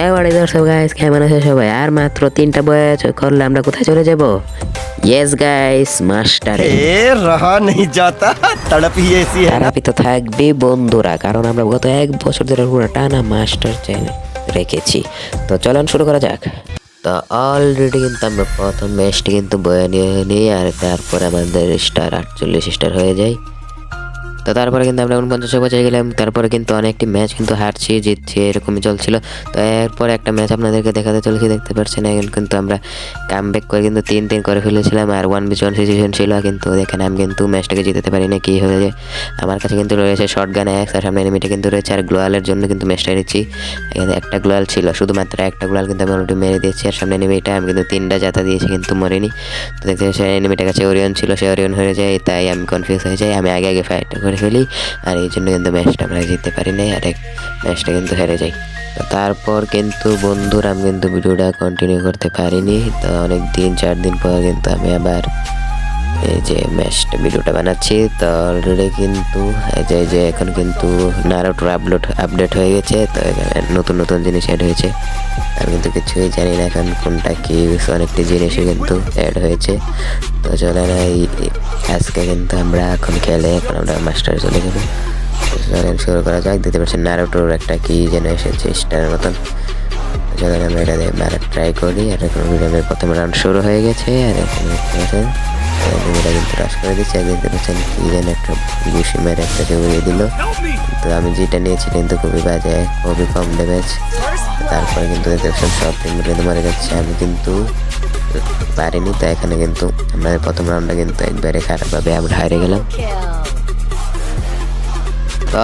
এবারে দর্শক গাইস কেমন আছে সবাই? আর মাত্র তিনটা বয়স করলে আমরা কোথায় চলে যাব? ইয়েস গাইস মাস্টার এ। রহা নেই যাতা তড়পি এসি তড়পি তো থাকবে বন্ধুরা কারণ আমরা গত এক বছর ধরে পুরো টানা মাস্টার চ্যানেল রেখেছি। তো চলুন শুরু করা যাক। তো অলরেডি কিন্তু আমরা প্রথম ম্যাচটি কিন্তু বয়ে নিয়ে নিই আর তারপর আমাদের স্টার আটচল্লিশ স্টার হয়ে যায়। তো তারপরে কিন্তু আমরা উনপঞ্চাশে পৌঁছে গেলাম। তারপরে কিন্তু অনেকটি ম্যাচ কিন্তু হারছি, জিতছি, এরকমই চলছিল। তো এরপর একটা ম্যাচ আপনাদেরকে দেখাতে চলেছি, দেখতে পাচ্ছেন এখন কিন্তু আমরা কাম ব্যাক করে কিন্তু তিন তিন করে ফেলেছিলাম আর ওয়ান বিচ ওয়ান সিচুয়েশন ছিল কিন্তু এখানে আমি কিন্তু ম্যাচটাকে জিতাতে পারি না কী হয়ে যায় আমার কাছে কিন্তু রয়েছে শর্ট গান এক্স আর সামনে এনিমিটা কিন্তু রয়েছে আর গ্লোয়ালের জন্য কিন্তু ম্যাচটা নিচ্ছি। এখানে একটা গ্লোয়াল ছিল, শুধুমাত্র একটা গ্লোয়াল কিন্তু আমি অলরেডি মেরে দিয়েছি আর সামনে এনিমিটা আমি কিন্তু তিনটা জাতা দিয়েছি কিন্তু মরিনি। তো দেখতে পাচ্ছি এনিমিটার কাছে ওরিয়ন ছিল, সে ওরিয়ন হয়ে যায়, তাই আমি কনফিউজ হয়ে যাই, আমি আগে আগে ফাইটটা করে ফেলি। আর এই জন্য কিন্তু ম্যাচটা আমরা জিততে পারি নাই, আর এক ম্যাচটা কিন্তু হেরে যাই। তারপর কিন্তু বন্ধুরা, আমি কিন্তু ভিডিওটা কন্টিনিউ করতে পারিনি। তো অনেক দিন, চার দিন পর কিন্তু আমি আবার এই যে ম্যাচটা ভিডিওটা বানাচ্ছি, তো অলরেডি কিন্তু এই যে যে এখন কিন্তু নারোটোর আপলোড আপডেট হয়ে গেছে, তো এখানে নতুন নতুন জিনিস অ্যাড হয়েছে। আমি কিন্তু কিছুই জানি না এখন কোনটা কি, অনেকটি জিনিসই কিন্তু অ্যাড হয়েছে। তো চলে না এই, আজকে কিন্তু আমরা এখন খেলে, এখন আমরা মাস্টার চলে চলেন শুরু করা যাক দিতে পারছেন নারোটোর একটা কি যেন এসেছে স্টারের মতন। চলেন আমরা এটা দিয়ে ট্রাই করি, আর এখন প্রথম রাউন্ড শুরু হয়ে গেছে, আর এখন পাচ্ছেন কিন্তু রাশ করে দিচ্ছে দেখতে পাচ্ছেন কি যেন একটা ঘুষি মেরে একটা উড়িয়ে দিল। তো আমি যেটা নিয়েছি কিন্তু খুবই বাজে, খুবই কম ড্যামেজ তারপরে কিন্তু দেখতে পাচ্ছেন সব টিম কিন্তু মারা যাচ্ছে। আমি কিন্তু পারিনি, তো এখানে কিন্তু আমাদের প্রথম রাউন্ডটা কিন্তু একবারে খারাপভাবে আমরা হারে গেলাম।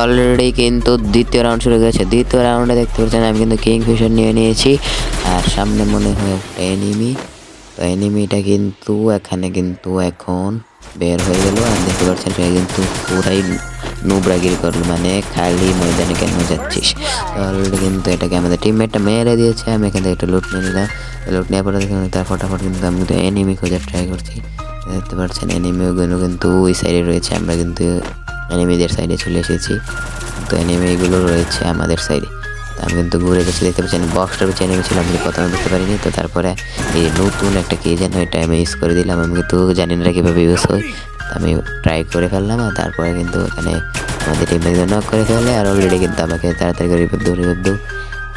অলরেডি কিন্তু দ্বিতীয় রাউন্ড শুরু হয়ে গেছে দ্বিতীয় রাউন্ডে দেখতে পাচ্ছেন আমি কিন্তু কিং ফিশার নিয়ে নিয়েছি। আর সামনে মনে হয় একটা এনিমি তো এনিমিটা কিন্তু এখানে কিন্তু এখন বের হয়ে গেল। আর দেখতে পাচ্ছেন সে কিন্তু পুরাই নুবরাগিরি করল। মানে খালি ময়দানে কেন যাচ্ছিস? অলরেডি কিন্তু এটাকে আমাদের টিমমেটটা মেরে দিয়েছে। আমি এখান থেকে একটা লুট নিয়ে নিলাম। লুট নেওয়ার পরে দেখলাম তার ফটাফট কিন্তু আমি কিন্তু এনিমি খোঁজার ট্রাই করছি। দেখতে পাচ্ছেন এনিমিগুলো কিন্তু ওই সাইডে রয়েছে। আমরা কিন্তু এনিমিদের সাইডে চলে এসেছি। তো এনিমিগুলো রয়েছে আমাদের সাইডে আমি কিন্তু ঘুরে গেছি, দেখতে পাচ্ছেন বক্সটার পিছিয়ে এনিমি ছিল আমি প্রথমে বুঝতে পারিনি। তো তারপরে এই নতুন একটা কে যেন এটা আমি ইউজ করে দিলাম। আমি কিন্তু জানি না কীভাবে ইউজ হয়। আমি ট্রাই করে ফেললাম আর তারপরে কিন্তু এখানে আমাদের টিমে নক করে ফেলে আর অলরেডি কিন্তু আমাকে তাড়াতাড়ি করে রিভাইভ দৌ রিভাইভ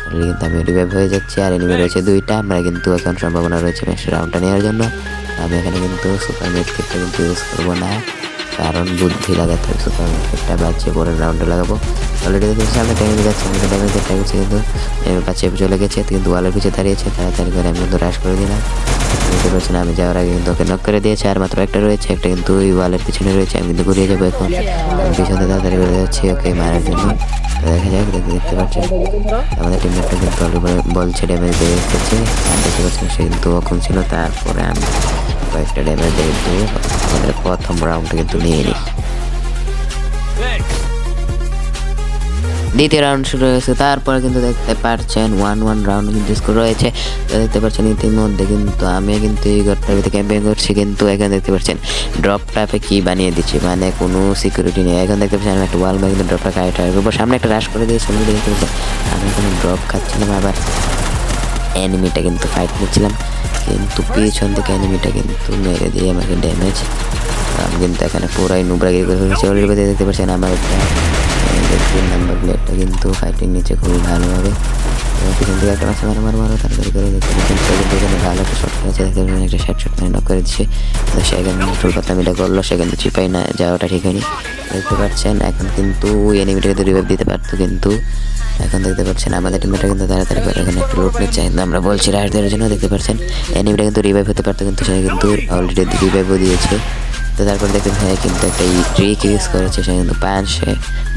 অলরেডি কিন্তু আমি রিভাইভ হয়ে যাচ্ছি আর এনিমি রয়েছে দুইটা। আমরা কিন্তু এখন সম্ভাবনা রয়েছে ম্যাচ রাউন্ডটা নেওয়ার জন্য। আমি এখানে কিন্তু সুপার মেটকেটটা কিন্তু ইউজ করব না। কারণ বুদ্ধি লাগাতে হবে সুপার মার্কেটটা বাচ্চা পরের রাউন্ডে লাগাবো। অলরেডি দেখেছি আমরা ড্যামেজ যাচ্ছে আমরা ড্যামেজ ট্রাই করছি কিন্তু বাচ্চা চলে গেছে, কিন্তু ওয়ালের পিছিয়ে দাঁড়িয়েছে, তাড়াতাড়ি করে আমি কিন্তু রাশ করে দিলাম। বুঝতে পারছেন, আমি যাওয়ার আগে কিন্তু ওকে নক করে দিয়েছে, আর মাত্র একটা রয়েছে, একটা কিন্তু ওই ওয়ালের পিছনে রয়েছে, আমি কিন্তু ঘুরিয়ে যাব এখন। পিছনে তাড়াতাড়ি করে যাচ্ছি ওকে মারার জন্য। দেখা যাক, দেখতে দেখতে পাচ্ছেন আমাদের টিমমেটটা কিন্তু ড্যামেজ দিয়ে এসেছে। দেখতে পাচ্ছেন, সে কিন্তু অক্ষম ছিল, তারপরে আমি কয়েকটা ড্যামেজ দিয়ে আমাদের প্রথম রাউন্ডটা কিন্তু নিয়ে নিই। দ্বিতীয় রাউন্ড শুরু হয়েছে। তারপরে কিন্তু দেখতে পাচ্ছেন ওয়ান ওয়ান রাউন্ড কিন্তু স্কোর রয়েছে। তো দেখতে পাচ্ছেন ইতিমধ্যে কিন্তু আমি কিন্তু এই ঘরটার ভিতরে ক্যাম্পিং করছি, কিন্তু এখানে দেখতে পাচ্ছেন ড্রপ টাপে কি বানিয়ে দিচ্ছি? মানে কোনো সিকিউরিটি নেই। এখন দেখতে পাচ্ছেন আমি একটা ওয়াল কিন্তু ড্রপটা হয়ে গেল সামনে একটা রাশ করে দিয়েছি অলরেডি দেখতে পাচ্ছেন। আমি কোনো ড্রপ খাচ্ছিলাম আবার এনিমিটা কিন্তু ফাইট নিচ্ছিলাম কিন্তু পিছন থেকে এনিমিটা কিন্তু মেরে দিয়ে আমাকে ড্যামেজ আমি কিন্তু এখানে পুরাই ফেলেছি। অলরেডি দেখতে পাচ্ছেন আমার একটা তিন নাম্বার প্লেটটা কিন্তু ফাইটিং নিচ্ছে খুবই ভালোভাবে পিছন থেকে একটা মাছে মারো মারো মারো, তাড়াতাড়ি করে দেখতে পাচ্ছেন সে কিন্তু ভালো একটা শট করেছে দেখতে পাচ্ছেন একটা ষাট শট নক করে দিচ্ছে। তো সে এখানে ফুল কথা মিটা করল, সে কিন্তু চিপাই না, যাওয়াটা ঠিক হয়নি। দেখতে পাচ্ছেন, এখন কিন্তু এনিমিটা কিন্তু রিভাইভ দিতে পারতো কিন্তু। এখন দেখতে পাচ্ছেন, আমাদের টিমটা কিন্তু তাড়াতাড়ি করে এখানে একটু লুট নিচ্ছে। কিন্তু আমরা বলছি রাশ দেওয়ার জন্য দেখতে পাচ্ছেন এনিমিটা কিন্তু রিভাইভ হতে পারতো কিন্তু, সে কিন্তু অলরেডি রিভাইভও দিয়েছে। তো তারপর দেখতে ভাই কিন্তু একটা ট্রিক ইউজ করেছে, সে কিন্তু পান সে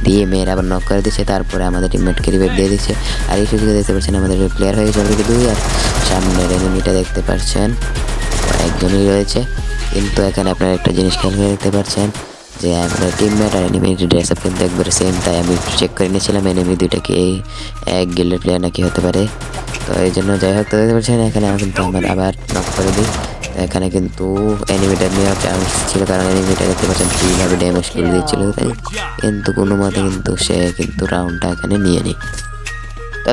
দিয়ে মেয়ের আবার নক করে দিচ্ছে, তারপরে আমাদের টিমমেটকে রিভাইভ দিয়ে দিচ্ছে। আর এই সুযোগে দেখতে পাচ্ছেন আমাদের প্লেয়ার হয়ে গেছে অলরেডি দুই, আর সামনের এনিমিটা দেখতে পাচ্ছেন একজনই রয়েছে। কিন্তু এখানে আপনারা একটা জিনিস খেয়াল করে দেখতে পাচ্ছেন, যে আমাদের টিমমেট আর এনিমির ড্রেস আপ কিন্তু একবারে সেম তাই আমি চেক করে নিয়েছিলাম এনিমি দুইটা কি এই এক গিল্ডের প্লেয়ার নাকি হতে পারে। তো এই জন্য যাই হোক, তো দেখতে পাচ্ছেন, এখানে কিন্তু আমার আবার নক করে দিই। এখানে কিন্তু অ্যানিমেটার নেওয়ার চান্স ছিল, কারণ অ্যানিমেটার দেখতে পাচ্ছেন কীভাবে ড্যামেজ করে দিয়েছিল, তাই কিন্তু কোনো মতে কিন্তু সে কিন্তু রাউন্ডটা এখানে নিয়ে নিই। তো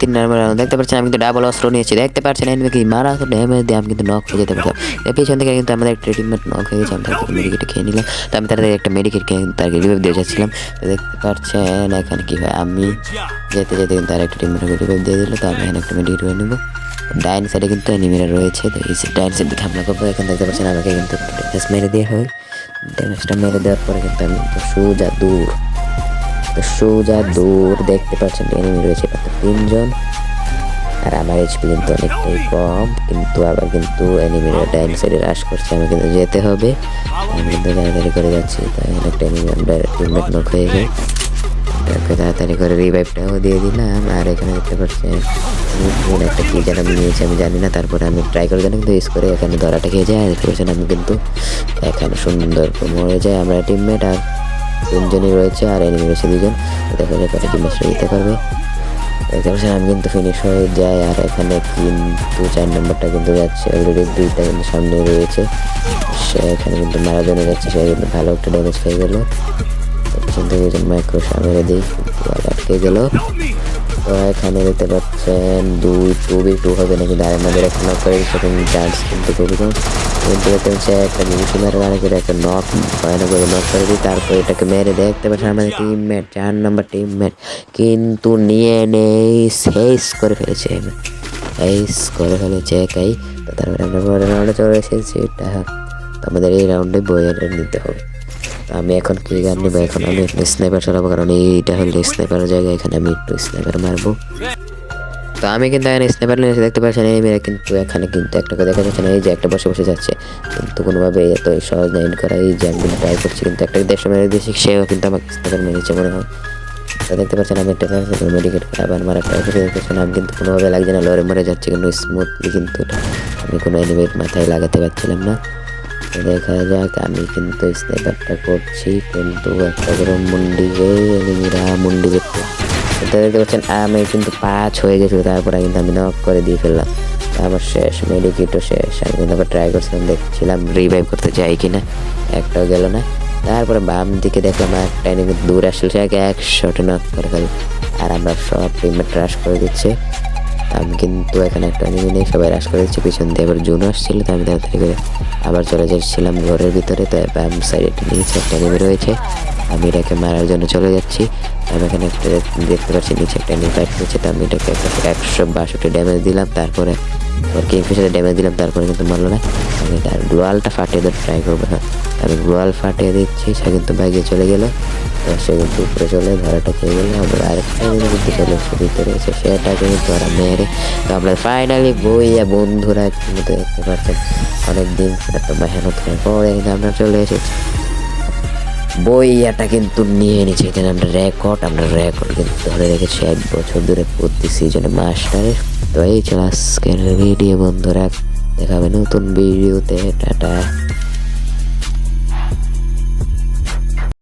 তিন নাম্বার দেখতে পাচ্ছেন, আমি কিন্তু ডাবল অস্ত্র নিয়েছি। দেখতে পাচ্ছেন কি মারা তো ড্যামেজ দিয়ে আমি কিন্তু নক হয়ে যেতে পারতাম। পিছন থেকে কিন্তু আমাদের একটা টিমমেট নক হয়ে গেছে। আমি তার মেডিকেটে খেয়ে নিলাম। তো আমি তাদের একটা মেডিকেট খেয়ে তাকে রিভাইভ দিয়ে যাচ্ছিলাম। দেখতে পাচ্ছেন, এখানে কি হয়, আমি যেতে যেতে কিন্তু তার একটা টিমমেট রিভাইভ দিয়ে দিল। তো আমি এখানে একটা মেডিকেট হয়ে নেব। ডাইন সাইডে কিন্তু এনিমিরা রয়েছে। তো এই ডাইন সাইড দিকে হামলা করব। এখানে দেখতে পাচ্ছেন, আমাকে কিন্তু ড্যামেজ মেরে দেওয়া হয়। ড্যামেজটা মেরে দেওয়ার পরে কিন্তু আমি সোজা দূর সোজা দূর দেখতে পাচ্ছেন এনিমি রয়েছে তিনজন। আর আমার এইচপি কিন্তু অনেকটাই কম, কিন্তু আবার কিন্তু এনিমিরা ডাইন সাইডে রাশ করছে, আমাকে কিন্তু যেতে হবে। আমি কিন্তু তাড়াতাড়ি করে যাচ্ছি, তাই একটা এনিমি আমরা টিমমেট নক হয়ে যায় তাকে তাড়াতাড়ি করে রিভাইভটাও দিয়ে দিলাম, আর এখানে দেখতে পাচ্ছেন একটা কি যেন আমি নিয়েছি, আমি জানি না, তারপরে আমি ট্রাই করে জানি কিন্তু ইউজ করে এখানে ধরাটা খেয়ে যায় আর দেখতে পাচ্ছেন আমি কিন্তু এখানে সুন্দর মরে যায় আমরা টিমমেট আর তিনজনই রয়েছে আর এনিমি রয়েছে দুজন। দেখা যায় কটা টিম দিতে পারবে। দেখতে আমি কিন্তু ফিনিশ হয়ে যাই আর এখানে কিন্তু চার নম্বরটা কিন্তু যাচ্ছে। অলরেডি দুইটা কিন্তু সামনে রয়েছে। সে এখানে কিন্তু মারা জন্য যাচ্ছে। সে কিন্তু ভালো একটা ড্যামেজ খেয়ে গেলো। মাইক্রো সামনে দিই। আটকে গেল। এখানে দেখতে পাচ্ছেন দুই টু বি টু হবে না কিন্তু আর আমাদের একটা নক করে কিন্তু চান্স কিন্তু খুবই কম কিন্তু দেখতে পাচ্ছি একটা নিমিশে মেরে করে একটা নক ভয়ানক করে নক করে দিই তারপর এটাকে মেরে দেখতে পাচ্ছেন আমাদের টিমমেট চার নম্বর টিমমেট কিন্তু নিয়ে নেই শেষ করে ফেলেছে। শেষ করে ফেলেছে একাই। তো তারপরে আমরা পরের রাউন্ডে চলে এসেছি এটা তো আমাদের এই রাউন্ডে বইয়ের নিতে হবে। আমি এখন কি গান নেব? এখন আমি একটা স্নাইপার চালাবো কারণ এইটা হলো স্নাইপারের জায়গা, এখানে আমি একটু স্নাইপার মারবো। তো আমি কিন্তু এখানে স্নাইপার নিয়ে দেখতে পাচ্ছেন এই মেয়েরা কিন্তু এখানে কিন্তু একটা দেখা যাচ্ছে না, এই যে একটা বসে বসে যাচ্ছে। কিন্তু কোনোভাবে এত সহজ নাইন করা, এই যে কিন্তু ট্রাই করছি, কিন্তু একটা দেড়শো মেরে দিয়েছি সেও কিন্তু আমাকে স্নাইপার মেরেছে মনে হয়। তো দেখতে পাচ্ছেন, আমি একটা মেডিকেট আবার মারা একটা দেখতে পাচ্ছেন, আমি কিন্তু কোনোভাবে লাগছে না, লড়ে মরে যাচ্ছে, কিন্তু স্মুথলি কিন্তু আমি কোনো এনিমির মাথায় লাগাতে পারছিলাম না। দেখা যাক, আমি কিন্তু স্নাইপারটা করছি, কিন্তু একটা করে মুন্ডিকে এনিমিরা মুন্ডি দেখতে। দেখতে পাচ্ছেন, আমি কিন্তু পাঁচ হয়ে গেছিল তারপরে কিন্তু আমি নক করে দিয়ে ফেললাম। তারপর শেষ মেডিকেটও শেষ, আমি কিন্তু আবার ট্রাই করছিলাম, দেখছিলাম রিভাইভ করতে যাই কিনা, একটাও গেল না। তারপরে বাম দিকে দেখলাম একটা এনিমি দূর আসলে, সে এক নক করে ফেল আর আমরা সব টিমে ট্রাশ করে দিচ্ছে। আমি কিন্তু এখানে একটা এনিমি নেই, সবাই রাশ করে দিচ্ছে, পিছন দিয়ে আবার জুন আসছিল, তো আমি তাড়াতাড়ি করে আবার চলে যাচ্ছিলাম ঘরের ভিতরে, তো বাম সাইডে নিচে একটা এনিমি রয়েছে, আমি এটাকে মারার জন্য চলে যাচ্ছি, আমি এখানে একটা দেখতে পাচ্ছি, নিচে একটা এনিমি ফাইট করছে তো আমি এটাকে একশো বাষট্টি ড্যামেজ দিলাম, তারপরে ওর কিং ফিশারে ড্যামেজ দিলাম, তারপরে কিন্তু মারলো না, আমি তার গ্লোয়ালটা ফাটিয়ে দেওয়ার ট্রাই করব হ্যাঁ। আমি গ্লোয়াল ফাটিয়ে দিচ্ছি, সে কিন্তু বাইকে চলে গেল। সে কিন্তু উপরে চলে, ধরাটা খেয়ে গেলো আমরা আরেকটা কিন্তু চলে এসে ভিতরে এসে সেটাকে কিন্তু ওরা মেরে। তো আমরা ফাইনালি বইয়া বন্ধুরা কিন্তু দেখতে পাচ্ছেন, অনেকদিন একটা মেহনত করার পরে কিন্তু আমরা চলে এসেছি। বইয়াটা কিন্তু নিয়ে নিয়েছে এখানে আমরা রেকর্ড আমরা রেকর্ড কিন্তু ধরে রেখেছি এক বছর ধরে প্রতি সিজনে মাস্টারের তো এই ছিল আজকের ভিডিও বন্ধুরা। দেখাবে নতুন ভিডিওতে টাটা।